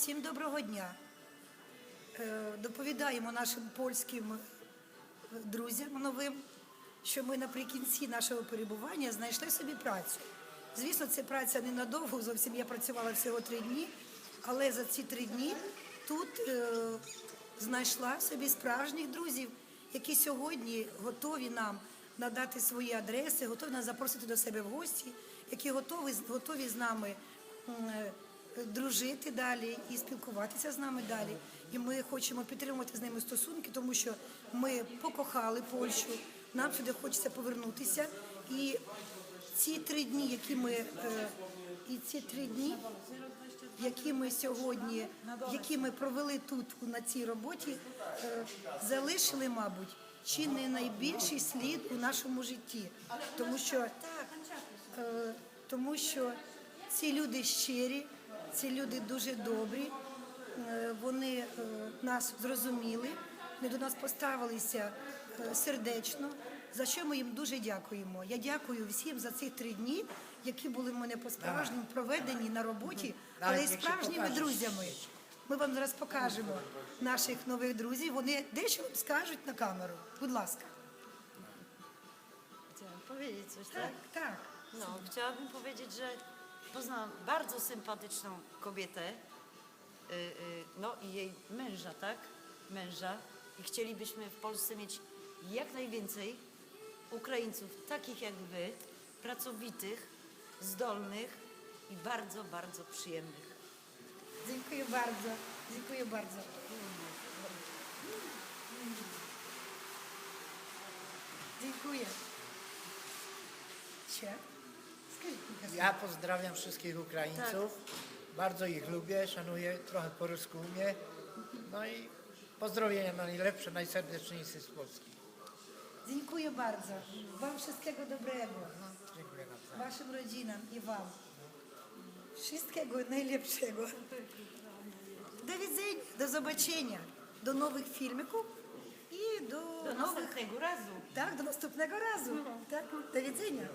Всім доброго дня. Е, Доповідаємо нашим польським друзям новим, що ми наприкінці нашого перебування знайшли собі працю. Звісно, це праця ненадовго, зовсім я працювала всього три дні, але за ці три дні тут е, знайшла собі справжніх друзів, які сьогодні готові нам надати свої адреси, готові нас запросити до себе в гості, які готові, готові з нами е, дружити далі і спілкуватися з нами далі. І ми хочемо підтримувати з ними стосунки, тому що ми покохали Польщу, нам сюди хочеться повернутися. І ці три дні, які ми е, і ці три дні, які ми сьогодні, які ми провели тут на цій роботі, е, залишили, мабуть, чи не найбільший слід у нашому житті, тому що Е, тому що ці люди щирі, ці люди дуже добрі, е, вони е, нас зрозуміли, вони до нас поставилися е, сердечно, за що ми їм дуже дякуємо. Я дякую всім за ці три дні, які були в мене по-справжньому проведені на роботі, але й справжніми друзями. Ми вам зараз покажемо наших нових друзів. Вони дещо вам скажуть на камеру. Будь ласка. Chciałam powiedzieć coś, tak? Так, tak. No, chciałabym powiedzieć, że poznałam bardzo sympatyczną kobietę, y, y, no i jej męża, tak? Męża. I chcielibyśmy w Polsce mieć jak najwięcej Ukraińców takich jak wy, pracowitych, zdolnych i bardzo, bardzo przyjemnych. Dziękuję bardzo. Dziękuję bardzo. Dziękuję. Cie? Ja pozdrawiam wszystkich Ukraińców. Tak. Bardzo ich lubię, szanuję, trochę po rusku umie. No i pozdrowienia najlepsze, najserdeczniejsze z Polski. Dziękuję bardzo. Wam wszystkiego dobrego. No, dziękuję bardzo. Waszym rodzinom i Wam. Wszystkiego najlepszego. Do widzenia, do zobaczenia, do nowych filmików i do, do nowych... następnego razu. Tak, do następnego razu. No. Tak, do widzenia.